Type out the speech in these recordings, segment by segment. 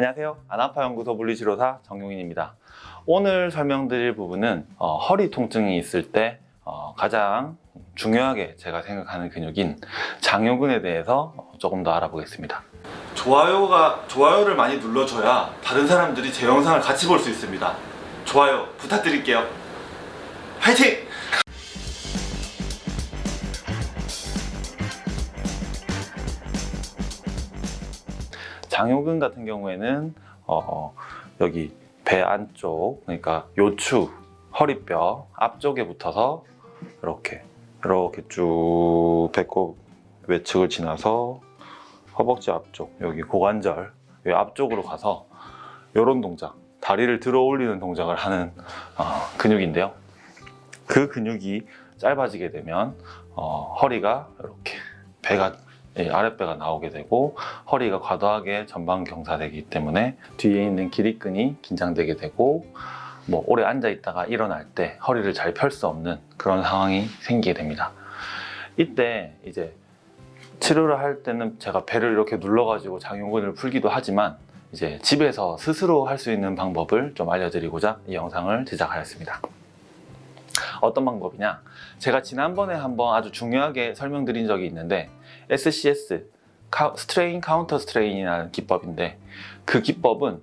안녕하세요. 안아파 연구소 물리치료사 정용인입니다. 오늘 설명드릴 부분은 어, 허리 통증이 있을 때 어, 가장 중요하게 제가 생각하는 근육인 장요근에 대해서 조금 더 알아보겠습니다. 좋아요가 좋아요를 많이 눌러줘야 다른 사람들이 제 영상을 같이 볼 수 있습니다. 좋아요 부탁드릴게요. 화이팅! 장요근 같은 경우에는 어, 여기 배 안쪽 그러니까 요추 허리뼈 앞쪽에 붙어서 이렇게 이렇게 쭉 배꼽 외측을 지나서 허벅지 앞쪽 여기 고관절 여기 앞쪽으로 가서 이런 동작 다리를 들어 올리는 동작을 하는 어, 근육인데요. 그 근육이 짧아지게 되면 어, 허리가 이렇게 배가 예, 아랫배가 나오게 되고 허리가 과도하게 전방 경사되기 때문에 뒤에 있는 기립근이 긴장되게 되고 뭐 오래 앉아 있다가 일어날 때 허리를 잘 펼 수 없는 그런 상황이 생기게 됩니다. 이때 이제 치료를 할 때는 제가 배를 이렇게 눌러가지고 장요근을 풀기도 하지만 이제 집에서 스스로 할 수 있는 방법을 좀 알려드리고자 이 영상을 제작하였습니다. 어떤 방법이냐? 제가 지난번에 한번 아주 중요하게 설명드린 적이 있는데 SCS 스트레인 카운터 스트레인이라는 기법인데 그 기법은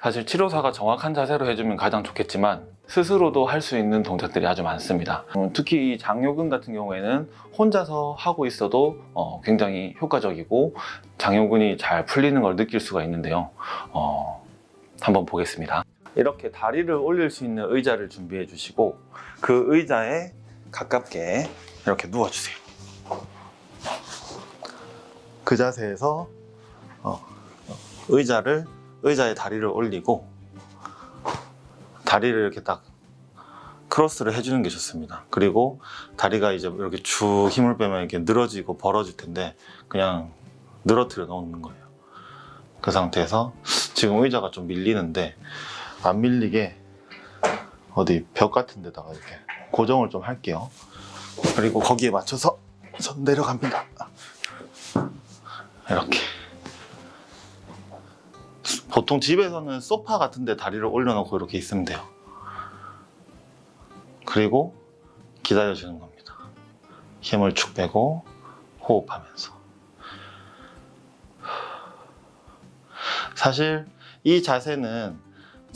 사실 치료사가 정확한 자세로 해주면 가장 좋겠지만 스스로도 할 수 있는 동작들이 아주 많습니다. 음, 특히 이 장요근 같은 경우에는 혼자서 하고 있어도 어, 굉장히 효과적이고 장요근이 잘 풀리는 걸 느낄 수가 있는데요. 어, 한번 보겠습니다. 이렇게 다리를 올릴 수 있는 의자를 준비해 주시고 그 의자에 가깝게 이렇게 누워주세요. 그 자세에서 어, 의자를 의자에 다리를 올리고 다리를 이렇게 딱 크로스를 해주는 게 좋습니다. 그리고 다리가 이제 이렇게 쭉 힘을 빼면 이렇게 늘어지고 벌어질 텐데 그냥 늘어뜨려 놓는 거예요. 그 상태에서 지금 의자가 좀 밀리는데 안 밀리게 어디 벽 같은 데다가 이렇게 고정을 좀 할게요. 그리고 거기에 맞춰서 손 내려갑니다. 이렇게. 보통 집에서는 소파 같은 데 다리를 올려놓고 이렇게 있으면 돼요. 그리고 기다려주는 겁니다. 힘을 축 빼고 호흡하면서. 사실 이 자세는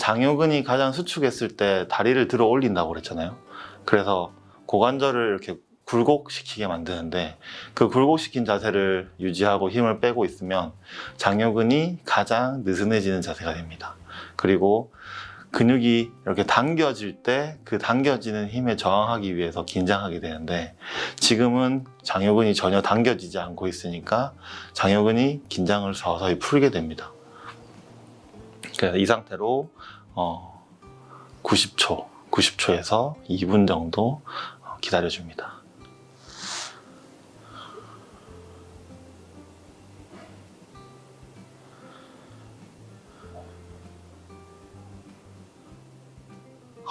장요근이 가장 수축했을 때 다리를 들어 올린다고 그랬잖아요. 그래서 고관절을 이렇게 굴곡시키게 만드는데 그 굴곡시킨 자세를 유지하고 힘을 빼고 있으면 장요근이 가장 느슨해지는 자세가 됩니다. 그리고 근육이 이렇게 당겨질 때 그 당겨지는 힘에 저항하기 위해서 긴장하게 되는데 지금은 장요근이 전혀 당겨지지 않고 있으니까 장요근이 긴장을 서서히 풀게 됩니다. 그래서 이 상태로 어 90초, 90초에서 2분 정도 어, 기다려줍니다.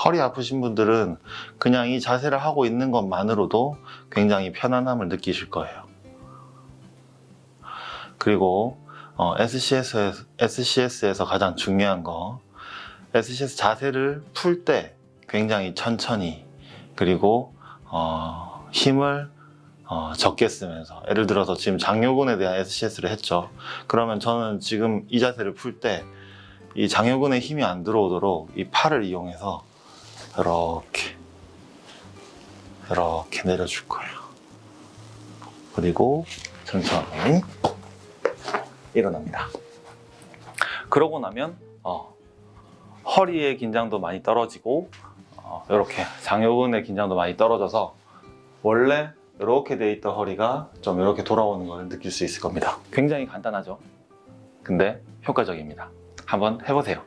허리 아프신 분들은 그냥 이 자세를 하고 있는 것만으로도 굉장히 편안함을 느끼실 거예요. 그리고 어, SCS에서, SCS에서 가장 중요한 거 SCS 자세를 풀 때 굉장히 천천히 그리고 어, 힘을 어, 적게 쓰면서 예를 들어서 지금 장요근에 대한 SCS를 했죠. 그러면 저는 지금 이 자세를 풀 때 이 장요근에 힘이 안 들어오도록 이 팔을 이용해서 이렇게 이렇게 내려줄 거예요. 그리고 천천히 일어납니다. 그러고 나면 어, 허리의 긴장도 많이 떨어지고 어, 이렇게 장요근의 긴장도 많이 떨어져서 원래 이렇게 돼 있던 허리가 좀 이렇게 돌아오는 걸 느낄 수 있을 겁니다. 굉장히 간단하죠? 근데 효과적입니다. 한번 해보세요.